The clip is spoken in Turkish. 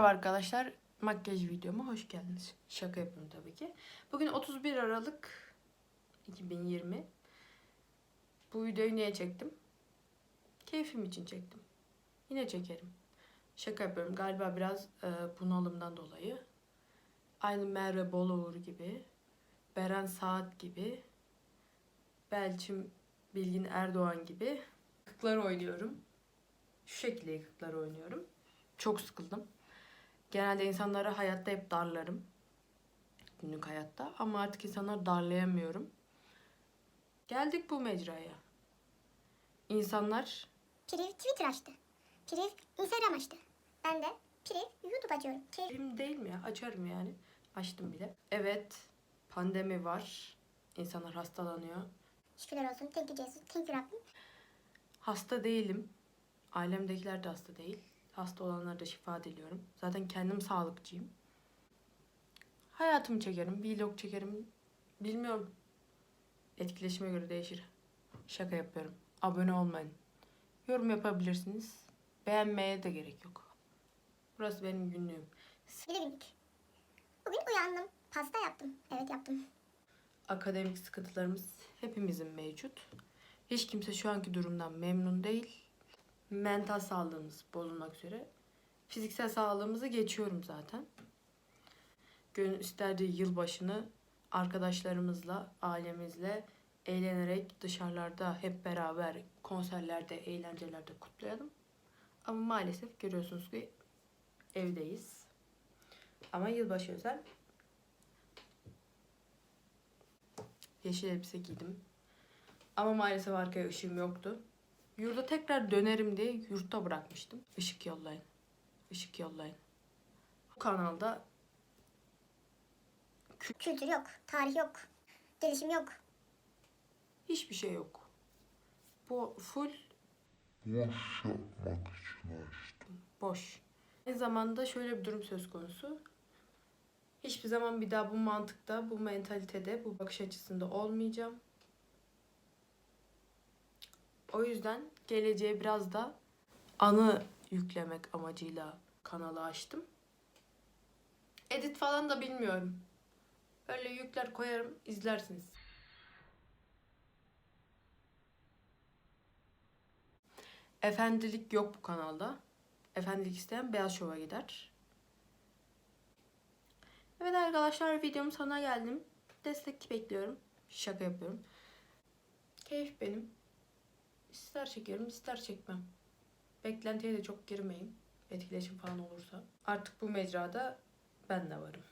Merhaba arkadaşlar, makyaj videoma hoş geldiniz. Şaka yapıyorum tabii ki. Bugün 31 Aralık 2020. Bu videoyu niye çektim? Keyfim için çektim. Yine çekerim. Şaka yapıyorum. Galiba biraz e, bunalımdan dolayı. Aynı Merve Boluğur gibi, Beren Saat gibi, Belçim Bilgin Erdoğan gibi yıkıklar oynuyorum. Şu şekilde yıkıklar oynuyorum. Çok sıkıldım. Genelde insanları hayatta hep darlarım. Günlük hayatta. Ama artık insanları darlayamıyorum. Geldik bu mecraya. İnsanlar Priv Twitter açtı. Priv Instagram açtı. Ben de Priv YouTube açıyorum. Priv değil mi ya? Açarım yani. Açtım bile. Evet. Pandemi var. İnsanlar hastalanıyor. şükürler olsun. Thank you Jesus. Thank you Rabbim. Hasta değilim. Ailemdekiler de hasta değil. Hasta olanlara da şifa diliyorum. Zaten kendim sağlıkçıyım. Hayatımı çekerim, vlog çekerim. Bilmiyorum. Etkileşime göre değişir. Şaka yapıyorum. Abone olmayın. Yorum yapabilirsiniz. Beğenmeye de gerek yok. Burası benim günlüğüm. Günlük. Bugün uyandım. Pasta yaptım. Evet yaptım. Akademik sıkıntılarımız hepimizin mevcut. Hiç kimse şu anki durumdan memnun değil. Mental sağlığımız bozulmak üzere. Fiziksel sağlığımızı geçiyorum zaten. Gönül isterdi yılbaşını arkadaşlarımızla, ailemizle eğlenerek dışarılarda hep beraber konserlerde, eğlencelerde kutlayalım. Ama maalesef görüyorsunuz ki evdeyiz. Ama yılbaşı özel yeşil elbise giydim. Ama maalesef arkaya ışığım yoktu. Yurda tekrar dönerim diye yurtta bırakmıştım. Işık yollayın. Işık yollayın. Bu kanalda Kültür yok. Tarih yok. Gelişim yok. hiçbir şey yok. Bu full boş yapmak için açtım. boş. Aynı zamanda şöyle bir durum söz konusu. Hiçbir zaman bir daha bu mantıkta, bu mentalitede, bu bakış açısında olmayacağım. O yüzden geleceğe biraz da anı yüklemek amacıyla kanalı açtım. Edit falan da bilmiyorum. Öyle yükler koyarım, izlersiniz. Efendilik yok bu kanalda. Efendilik isteyen Beyaz Şov'a gider. Evet arkadaşlar videomun sonuna geldim. Destek bekliyorum. Şaka yapıyorum. Keyif benim. İster çekerim ister çekmem. Beklentiye de çok girmeyin. Etkileşim falan olursa. Artık bu mecrada ben de varım.